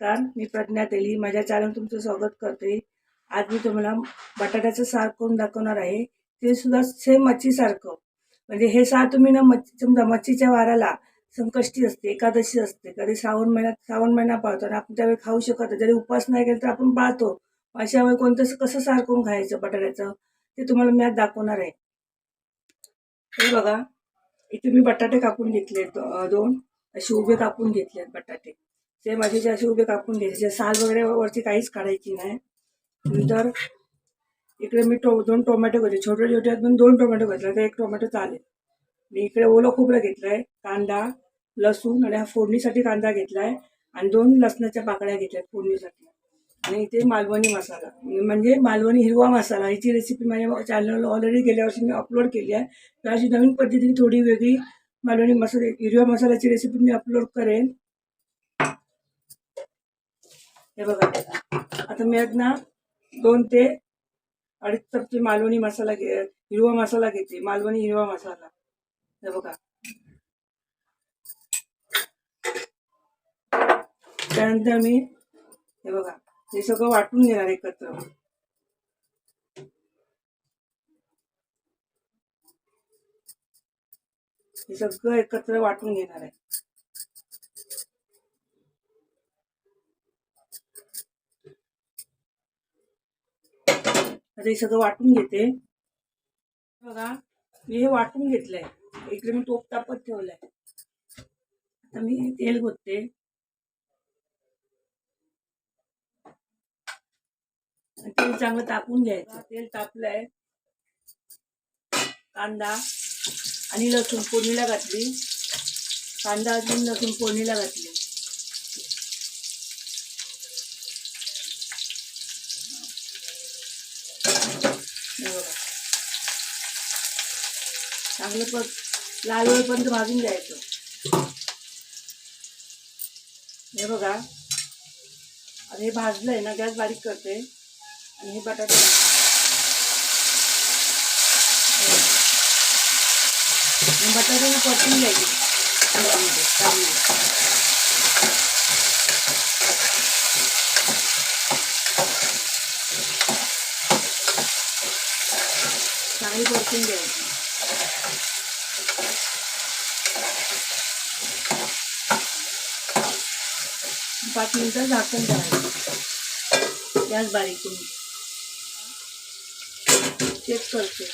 नमस्कार मी प्रज्ञा तेली. माझ्या चॅनल तुमचं स्वागत करते. आज मी तुम्हाला बटाट्याचं सार करून दाखवणार आहे ते सुद्धा सेम मच्छीसारखं. म्हणजे हे सार तुम्ही ना मच्छी समजा मच्छीच्या वाराला संकष्टी असते एकादशी असते कधी श्रावण महिन्यात श्रावण महिना पाळतो आणि आपण त्यावेळी खाऊ शकत जरी उपास नाही केला तर आपण पाळतो. अशा वेळी कोणतं कसं सार करून खायचं बटाट्याचं ते तुम्हाला मी आज दाखवणार आहे. हे बघा इथे मी बटाटे कापून घेतले दोन. असे उभे कापून घेतले बटाटे. ते माझे जे असे उभे कापून घ्यायचे साल वगैरे वरती काहीच काढायची नाही. नंतर इकडे मी टो दोन टोमॅटो घेतले छोटे छोटे दोन पण दोन टोमॅटो घेतले तर एक टोमॅटो चालेल. मी इकडे ओलं खोबरं घेतलं आहे कांदा लसूण आणि हा फोडणीसाठी कांदा घेतला आहे आणि दोन लसणाच्या पाकळ्या घेतल्या आहेत फोडणीसाठी. आणि इथे मालवणी मसाला. म्हणजे मालवणी हिरवा मसाला हिची रेसिपी माझ्या चॅनलला ऑलरेडी गेल्या वर्षी मी अपलोड केली आहे. तर अशी नवीन पद्धतीने थोडी वेगळी मालवणी मसाले हिरव्या मसाल्याची रेसिपी मी अपलोड करेन. हे बघा. आता मी आहेत ना दोन ते अडीच चमचे मालवणी मसाला घे हिरवा मसाला घेते. मालवणी हिरवा मसाला. हे बघा. त्यानंतर मी हे बघा हे सगळं वाटून घेणार एकत्र. हे सगळं एकत्र वाटून घेणार आहे. आता हे सगळं वाटून घेते. बघा मी हे वाटून घेतलंय. इकडे मी तोप तापत ठेवलंय. आता मी तेल गोतते तेल चांगलं तापून घ्यायचं. तेल तापलंय. कांदा आणि लसूण फोडणीला घातली. कांदा अजून लसूण फोडणीला घातली. बघा चांगलं पण लाल होईपर्यंत भाजून द्यायचं हे बघा. आणि हे भाजलंय ना गॅस बारीक करते. आणि हे बटाटे आणि बटाटे परतून घ्यायचे. तेलामध्ये, चांगले. चांगली परतून द्यायची पाच मिनिटं झाकून ठेवायचं गॅस बारीक करून चेक करते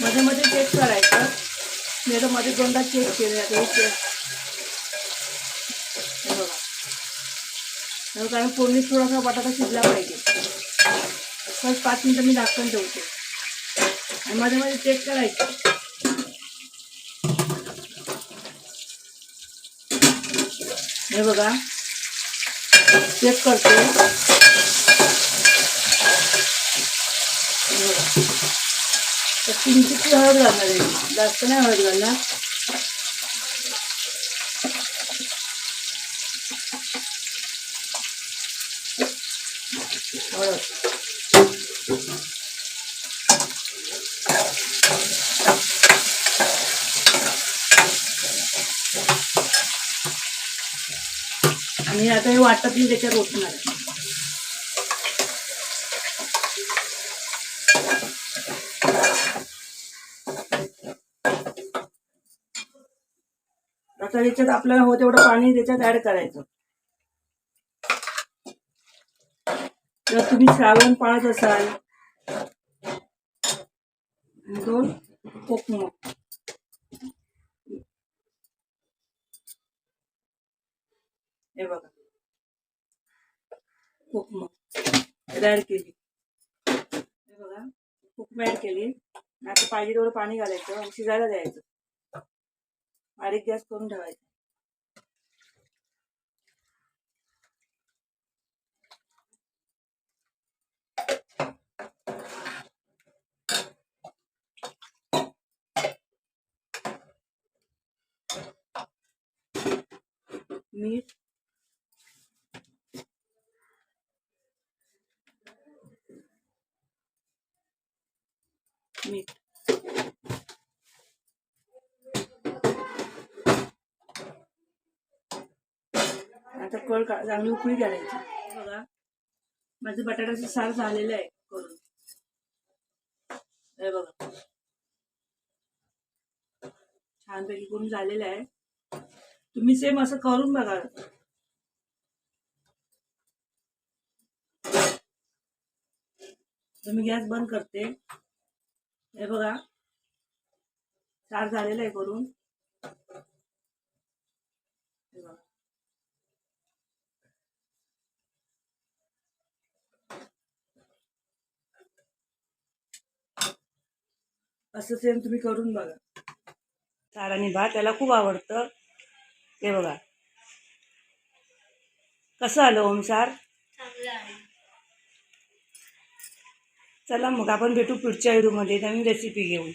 मध्ये मध्ये चेक करायचं मी तर मध्ये दोनदा चेक केले आता हे चेक बघा कारण फोडणीत थोडासा बटाटा शिजला पाहिजे फर्स्ट पाच मिनटं मी दाखवून ठेवते. आणि मध्ये मध्ये चेक करायचं. हे बघा. चेक करते. तर किंचित हळद घालणार आहे. जास्त नाही हळद घालणार. आणि आता हे वाटत मी त्याच्यात ओतणार आहे. आता याच्यात आपल्याला हो तेवढं पाणी त्याच्यात ऍड करायचं. जर तुम्ही श्रावण पाळत असाल दोन कोकम. हे बघा. कोकम. ऍड केली. हे बघा कोकम ॲड केली. आता पाहिजे तेवढं पाणी घालायचं आणि शिजायला द्यायचं. बारीक गॅस करून ठेवायचा. मीठ मीठ आता कळ का चांगली उकळी घालायची. बघा. माझं बटाट्याचं सार झालेलं आहे करून. हे बघा. छानपैकी करून झालेलं आहे. तुम्ही सेम असं करून बघा. तुम्ही मी गॅस बंद करते. हे बघा. चार झालेलं आहे करून. हे बघा. असं सेम तुम्ही करून बघा. चार आणि भात त्याला खूप आवडतं. ते बघा. कसं आलं ओमसार चला मग आपण भेटू पुढच्या व्हिडिओमध्ये नवीन रेसिपी घेऊन.